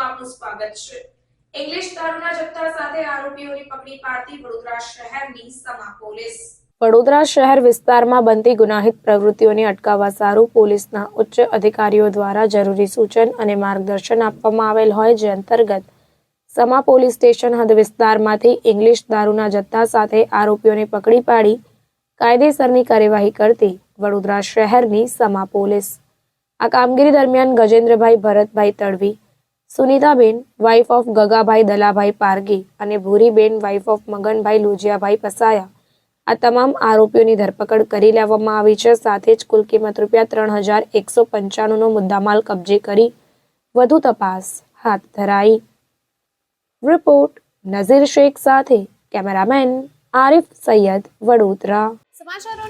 આપનું સ્વાગત છે. ઇંગ્લિશ દારૂના જથ્થા સાથે આરોપીઓની પકડી પાડતી વડોદરા શહેરની સમા પોલીસ. વડોદરા શહેર વિસ્તારમાં બનતી ગુનાહિત પ્રવૃત્તિઓને અટકાવવા સારું પોલીસના ઉચ્ચ અધિકારીઓ દ્વારા જરૂરી સૂચન અને માર્ગદર્શન આપવામાં આવેલ હોય જે અંતર્ગત સમા પોલીસ સ્ટેશન હદ વિસ્તારમાંથી ઇંગ્લિશ દારૂના જથ્થા સાથે આરોપીઓને પકડી પાડી કાયદેસરની કાર્યવાહી કરતી વડોદરા શહેરની સમા પોલીસ. આ કામગીરી દરમિયાન ગજેન્દ્રભાઈ ભરતભાઈ તડવી, સુનીતાબેન વાઇફ ઓફ ગગાભાઈ દલાભાઈ પારગી અને ભૂરીબેન વાઇફ ઓફ મગનભાઈ લોજિયાભાઈ પસાયા. આ તમામ આરોપીઓની ધરપકડ કરી લેવામાં આવી છે. સાથે જ કુલ કિંમત રૂપિયા ત્રણ હજાર એકસો પંચાણુંનો મુદ્દામાલ કબજે કરી વધુ તપાસ હાથ ધરાઈ. રિપોર્ટ નઝીર શેખ સાથે કેમેરામેન આરિફ સૈયદ વડોદરા. અવનવી